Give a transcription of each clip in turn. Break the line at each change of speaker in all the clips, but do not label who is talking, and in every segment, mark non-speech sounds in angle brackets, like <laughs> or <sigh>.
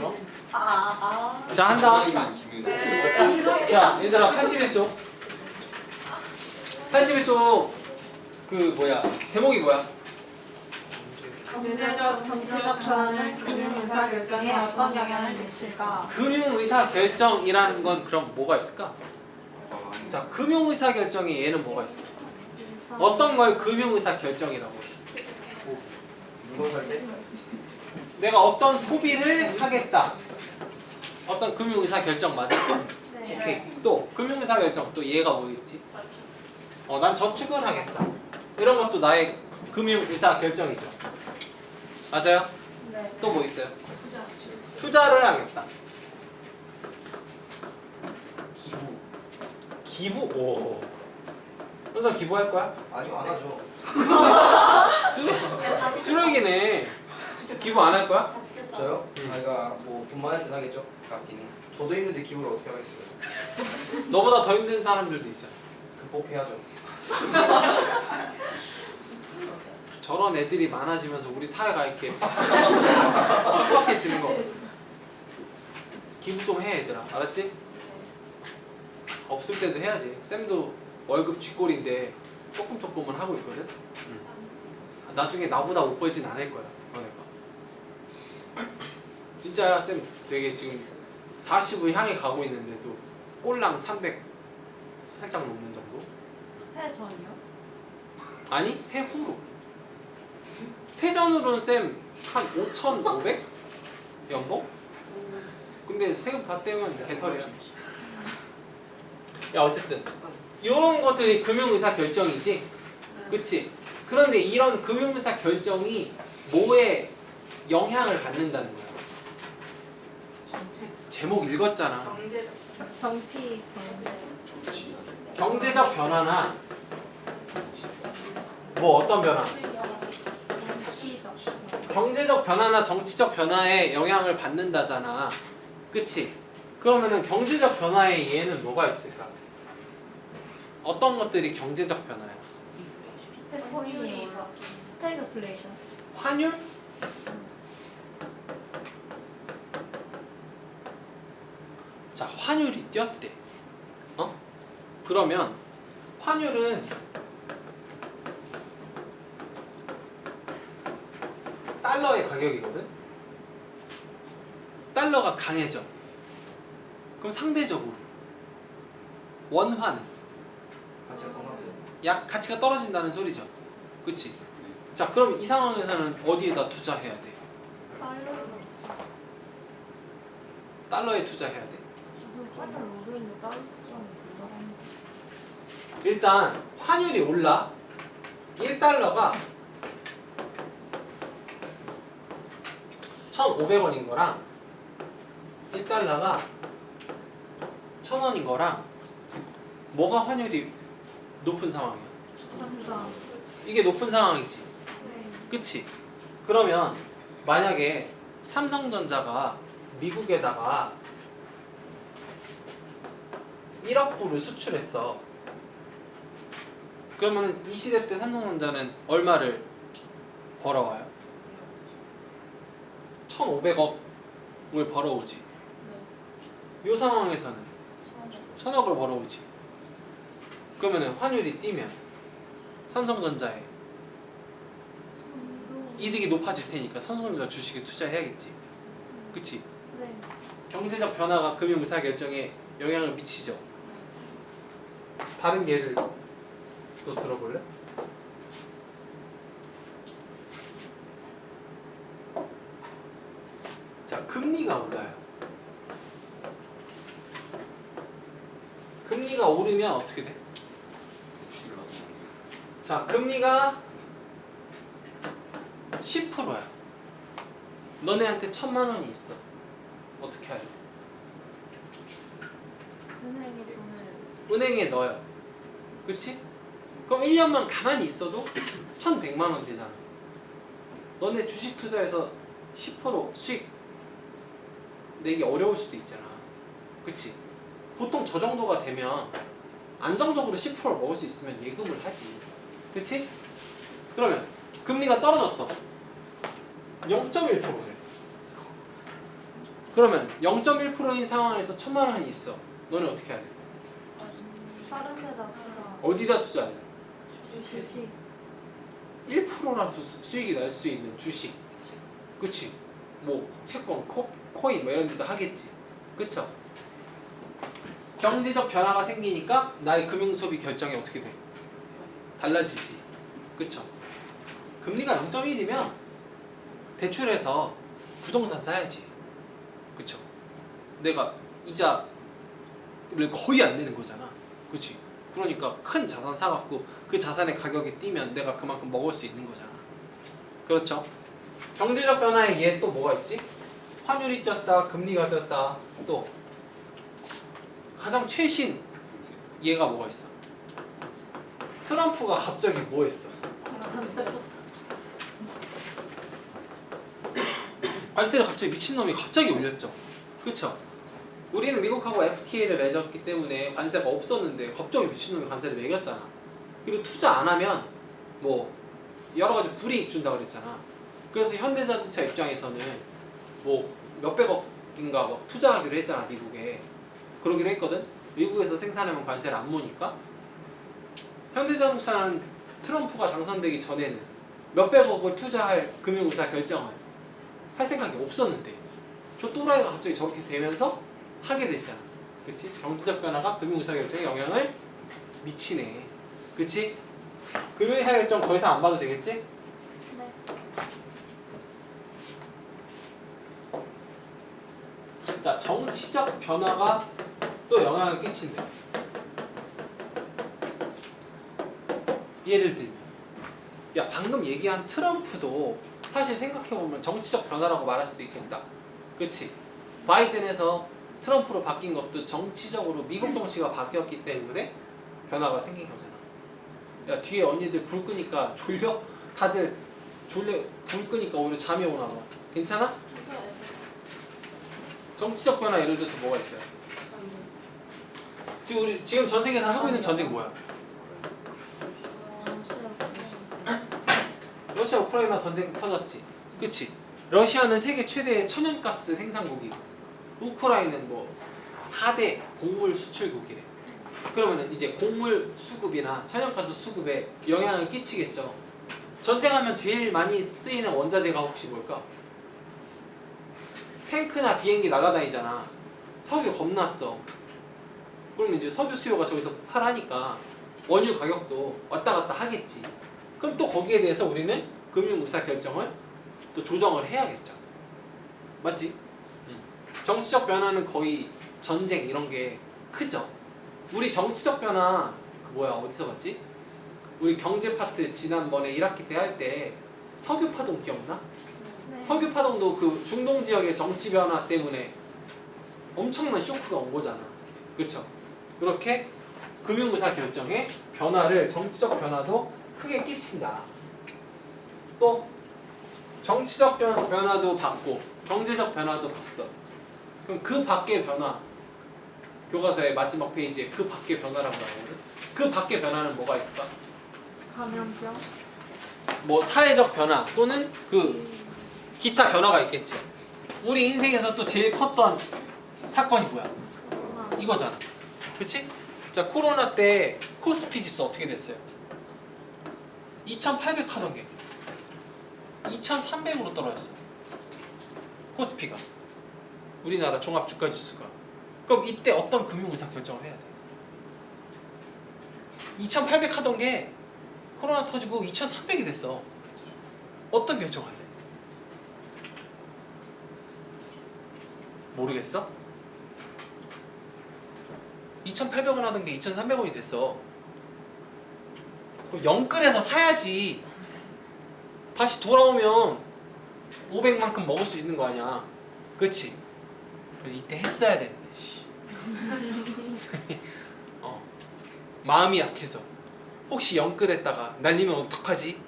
어?
아, 아.
자 한다.
시간이 지금
자 얘들아 81쪽 81쪽 그 뭐야 제목이 뭐야?
경제적 정치적 변화는 금융 의사 결정에 어떤 영향을 미칠까?
금융의사 결정이라는 건 그럼 뭐가 있을까? 자 금융의사 결정에 얘는 뭐가 있을까? 어떤 걸 금융의사 결정이라고
살때
내가 어떤 소비를 하겠다 어떤 금융의사 결정 맞아? 오케이 또 금융의사 결정 또 얘가 뭐겠지? 어 난 저축을 하겠다 이런 것도 나의 금융의사 결정이죠 맞아요?
네.
또뭐 있어요? 투자를 하겠다
기부
기부? 오 현서 기부할 거야?
아니요 안 하죠 <laughs>
쓰레, 쓰레기네 기부 안 할 거야?
저요? 아이가 뭐돈 많을 땐 하겠죠? 갚기는. 저도 힘든데 기부를 어떻게 하겠어요? <laughs>
너보다 더 힘든 사람들도 있잖아.
극복해야죠. <laughs>
저런 애들이 많아지면서 우리 사회가 이렇게 빡빡해지는 거. 기부 좀 해 얘들아. 알았지? 없을 때도 해야지. 쌤도 월급 쥐꼴인데 조금 조금은 하고 있거든? 나중에 나보다 못 벌진 않을 거야 진짜야 쌤 되게 지금 40을 향해 가고 있는데도 꼴랑 300 살짝 넘는 정도?
새 전이요?
아니 세후로 세전으로는 쌤 한 5,500 연봉? 근데 세금 다 떼면 개털이야 야 어쨌든 이런 것들이 금융의사 결정이지 그치? 그런데 이런 금융의사 결정이 뭐에 영향을 받는다는 거야 제목 읽었잖아
경제적 정치 경제
경제적 변화나 뭐 어떤 변화?
시적
경제적 변화나 정치적 변화에 영향을 받는다잖아. 그치? 그러면은 경제적 변화에 얘는 뭐가 있을까? 어떤 것들이 경제적 변화야?
비트코인이 스태그플레이션
환율? 자, 환율이 뛰었대. 어? 그러면 환율은 달러의 가격이거든. 달러가 강해져. 그럼 상대적으로 원화는
같이 건강하세요
약 가치가 떨어진다는 소리죠. 그치? 자, 그럼 이 상황에서는 어디에다 투자해야 돼?
달러
달러에 투자해야 돼. 일단 환율이 올라 1달러가 1,500원인 거랑 1달러가 1,000원인 거랑 뭐가 환율이 높은 상황이야? 이게 높은 상황이지. 그치? 그러면 만약에 삼성전자가 미국에다가 1억 불을 수출했어. 그러면 이 시대 때 삼성전자는 얼마를 벌어와요? 1,500억을 벌어오지. 이 상황에서는 천억을 벌어오지. 그러면 환율이 뛰면 삼성전자에 이득이 높아질 테니까 삼성전자 주식에 투자해야겠지. 그치?
네.
경제적 변화가 금융 의사 결정에 영향을 미치죠. 다른 예를 또 들어볼래? 자, 금리가 올라요. 금리가 오르면 어떻게 돼? 자, 금리가 10%야. 너네한테 천만 원이 있어. 어떻게 해야 돼?
은행에 돈을
은행에 넣어요. 그치? 그럼 1년만 가만히 있어도 1100만 원 되잖아. 너네 주식 투자해서 10% 수익 내기 어려울 수도 있잖아. 그치? 보통 저 정도가 되면 안정적으로 10%를 먹을 수 있으면 예금을 하지. 그치? 그러면 금리가 떨어졌어. 0.1%래. 그러면 0.1%인 상황에서 천만 원이 있어. 너는 어떻게 할래?
다른 데다 투자.
어디다 투자할래?
주식.
1%라도 수- 수익이 날 수 있는 주식. 그치? 뭐 채권, 코, 코인 뭐 이런 데도 하겠지. 그쵸? 경제적 변화가 생기니까 나의 금융 소비 결정이 어떻게 돼? 달라지지. 그쵸? 금리가 0.1이면 대출해서 부동산 사야지. 그쵸? 내가 이자를 거의 안 내는 거잖아. 그치? 그러니까 큰 자산 사갖고 그 자산의 가격이 뛰면 내가 그만큼 먹을 수 있는 거잖아. 그렇죠? 경제적 변화에 얘 또 뭐가 있지? 환율이 뛰었다, 금리가 뛰었다, 또 가장 최신 얘가 뭐가 있어? 트럼프가 갑자기 뭐 했어? 관세를 갑자기 미친놈이 갑자기 올렸죠. 그쵸? 우리는 미국하고 FTA를 맺었기 때문에 관세가 없었는데 갑자기 미친놈이 관세를 매겼잖아. 그리고 투자 안 하면 뭐 여러 가지 불이익 준다 그랬잖아. 그래서 현대자동차 입장에서는 뭐 몇백억인가 막 투자하기로 했잖아 미국에. 그러기로 했거든. 미국에서 생산하면 관세를 안 무니까. 현대자동차는 트럼프가 당선되기 전에는 몇백억을 투자할 금융의사 결정을 할 생각이 없었는데 저 또라이가 갑자기 저렇게 되면서 하게 됐잖아. 그치? 경제적 변화가 금융의사결정에 영향을 미치네. 그치? 금융의사결정 더 이상 안 봐도 되겠지?
네.
자, 정치적 변화가 또 영향을 끼친대. 예를 들면, 야 방금 얘기한 트럼프도 사실 생각해보면 정치적 변화라고 말할 수도 있겠다. 그치? 바이든에서 트럼프로 바뀐 것도 정치적으로 미국 정치가 바뀌었기 때문에 변화가 생긴 거잖아. 야 뒤에 언니들 불 끄니까 졸려? 다들 졸려 불 끄니까 오히려 잠이 오나 봐. 괜찮아? 정치적 변화 예를 들어서 뭐가 있어요? 지금 우리 지금 전 세계에서 하고 있는 전쟁 뭐야? 러시아 우크라이나 전쟁 터졌지. 그치? 러시아는 세계 최대의 천연가스 생산국이고 우크라이나는 뭐 4대 곡물 수출국이래. 그러면 이제 곡물 수급이나 천연가스 수급에 영향을 끼치겠죠. 전쟁하면 제일 많이 쓰이는 원자재가 혹시 뭘까? 탱크나 비행기 날아다니잖아. 석유 써. 그러면 이제 석유 수요가 저기서 폭발하니까 원유 가격도 왔다 갔다 하겠지. 그럼 또 거기에 대해서 우리는 금융 의사 결정을 또 조정을 해야겠죠. 맞지? 정치적 변화는 거의 전쟁 이런 게 크죠. 우리 정치적 변화 그 뭐야 어디서 봤지? 우리 경제 파트 지난번에 1학기 때 할 때 석유 파동 기억나?
네.
석유 파동도 그 중동 지역의 정치 변화 때문에 엄청난 쇼크가 온 거잖아. 그렇죠? 그렇게 금융 의사 결정에 변화를 정치적 변화도 크게 끼친다. 또 정치적 변- 변화도 받고 경제적 변화도 봤어. 그럼 그 밖의 변화 교과서의 마지막 페이지에 그 밖의 변화라고 나오거든. 그 밖의 변화는 뭐가 있을까?
감염병.
뭐 사회적 변화 또는 그 기타 변화가 있겠지. 우리 인생에서 또 제일 컸던 사건이 뭐야?
코로나.
이거잖아. 그치? 자, 코로나 때 코스피 지수 어떻게 됐어요? 2,800 하던 게 2,300으로 떨어졌어. 코스피가. 우리나라 종합주가 지수가. 그럼 이때 어떤 금융의사 결정을 해야 돼? 2,800 하던 게 코로나 터지고 2,300이 됐어. 어떤 결정할래? 모르겠어? 2,800원 하던 게 2,300원이 됐어. 그럼 영끌에서 사야지. 다시 돌아오면 500만큼 먹을 수 있는 거 아니야. 그치? 이때 했어야 되는데. 씨. <laughs> 어. 마음이 약해서. 혹시 영끌했다가 날리면 어떡하지?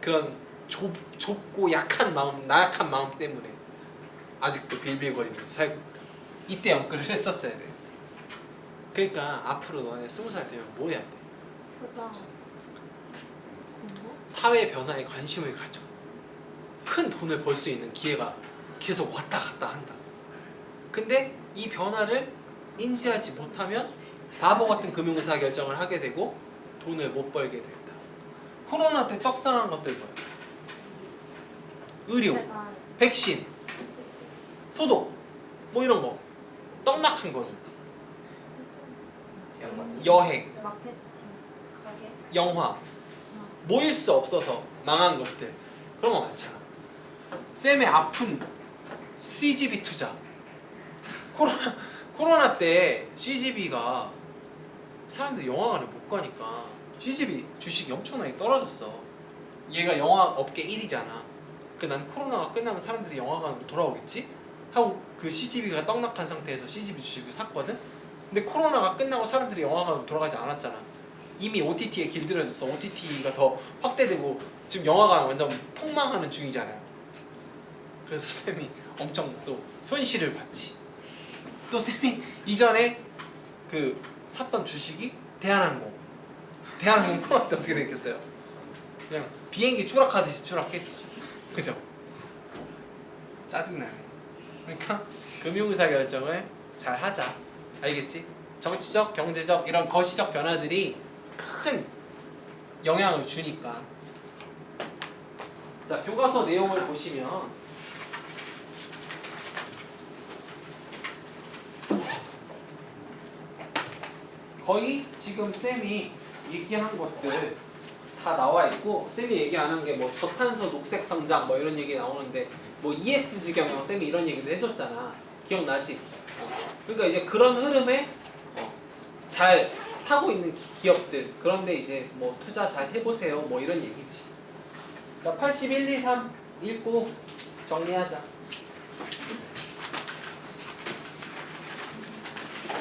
그런 좁, 좁고 약한 마음, 나약한 마음 때문에 아직도 빌빌거리면서 살고 이때 영끌을 했었어야 돼. 그러니까 앞으로 너네 스무 살 되면 뭐 해야 돼?
투자. 공부.
사회 변화에 관심을 가져. 큰 돈을 벌 수 있는 기회가 계속 왔다 갔다 한다. 근데 이 변화를 인지하지 못하면 바보 같은 금융사 결정을 하게 되고 돈을 못 벌게 된다. 코로나 때 떡상한 것들 뭐야? 의료. 백신, 소독, 뭐 이런 거 떡락한
대형마트.
여행,
마케팅. 가게.
영화 모일 수 없어서 망한 것들 그런 거 많잖아. 쌤의 아픈 CGV 투자. 코로나 코로나 때 CGV가 사람들이 영화관을 못 가니까 CGV 주식이 엄청나게 떨어졌어. 얘가 영화 업계 1위잖아. 그 난 코로나가 끝나면 사람들이 영화관으로 돌아오겠지? 하고 그 CGV가 떡락한 상태에서 CGV 주식을 샀거든. 근데 코로나가 끝나고 사람들이 영화관으로 돌아가지 않았잖아. 이미 OTT에 길들여져서 OTT가 더 확대되고 지금 영화관 완전 폭망하는 중이잖아요. 그래서 쌤이 엄청 또 손실을 봤지. 또 쌤이 이전에 그 샀던 주식이 대한항공. 대한항공 코로나 때 어떻게 됐겠어요? 그냥 비행기 추락하듯이 추락했지. 그죠? 짜증나네. 그러니까 금융의사 결정을 잘 하자. 알겠지? 정치적, 경제적 이런 거시적 변화들이 큰 영향을 주니까. 자, 교과서 내용을 보시면 거의 지금 쌤이 얘기한 것들 다 나와 있고 쌤이 얘기 안한게뭐 저탄소 녹색 성장 뭐 이런 얘기 나오는데 뭐 ESG 경영 쌤이 이런 얘기도 해줬잖아 기억나지? 어. 그러니까 이제 그런 흐름에 어, 잘 타고 있는 기- 기업들 그런데 이제 뭐 투자 잘 해보세요 뭐 이런 얘기지 자 81, 2, 3 읽고 정리하자